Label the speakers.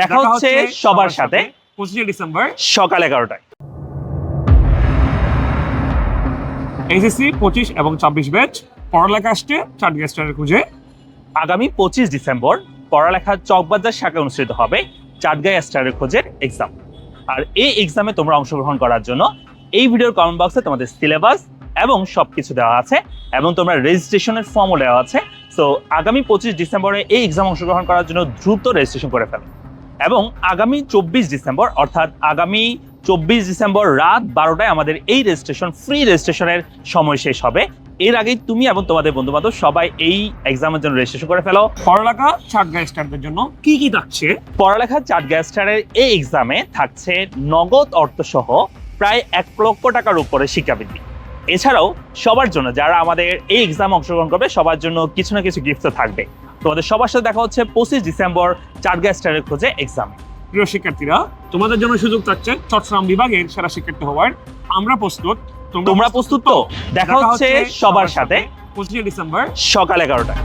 Speaker 1: দেখা হচ্ছে সবার সাথে।
Speaker 2: পঁচিশে ডিসেম্বর।
Speaker 1: সকাল এগারোটায়।
Speaker 2: এসএসসি পঁচিশ এবং ছাব্বিশ ব্যাচ পড়ালেখা আসছে চার গেস্টারের খুঁজে।
Speaker 1: আগামী পঁচিশ ডিসেম্বর পড়ালেখা চকবাজার শাখায় অনুষ্ঠিত হবে চাটগাঁই স্টারের খোঁজের এক্সাম আর এই এক্সামে তোমরা অংশগ্রহণ করার জন্য এই ভিডিওর কমেন্ট বক্সে তোমাদের সিলেবাস এবং সবকিছু দেওয়া আছে এবং তোমরা রেজিস্ট্রেশনের ফর্মও দেওয়া আছে। সো আগামী পঁচিশ ডিসেম্বরে এই এক্সাম অংশগ্রহণ করার জন্য দ্রুত রেজিস্ট্রেশন করে ফেলো। এবং আগামী চব্বিশ ডিসেম্বর অর্থাৎ আগামী চব্বিশ ডিসেম্বর রাত বারোটায় আমাদের এই রেজিস্ট্রেশন ফ্রি রেজিস্ট্রেশনের সময় শেষ হবে। এর আগেই তুমি এবং তোমাদের বন্ধু বান্ধব সবাই এই এক্সামের জন্য রেজিস্ট্রেশন করে ফেলো।
Speaker 2: পড়ালেখা চার গেস্টারদের জন্য কি কি থাকছে?
Speaker 1: পড়ালেখা চার গ্যাস্টারের এই এক্সামে থাকছে নগদ অর্থ সহ প্রায় এক লক্ষ টাকার উপরে শিক্ষাবৃত্তি। এছাড়াও সবার জন্য যারা আমাদের এই এক্সাম অংশগ্রহণ করবে সবার জন্য কিছু না কিছু গিফট থাকবে। তোমাদের সবার সাথে দেখা হচ্ছে পঁচিশ ডিসেম্বর চার গ্যাস্টারের খোঁজে এক্সাম
Speaker 2: প্রিয় শিক্ষার্থীরা তোমাদের জন্য সুযোগ থাকছে চট্টগ্রাম বিভাগের সেরা শিক্ষার্থী হওয়ার। আমরা প্রস্তুত
Speaker 1: তোমরা প্রস্তুত তো? দেখা হচ্ছে সবার সাথে
Speaker 2: পঁচিশে ডিসেম্বর।
Speaker 1: সকাল এগারোটায়।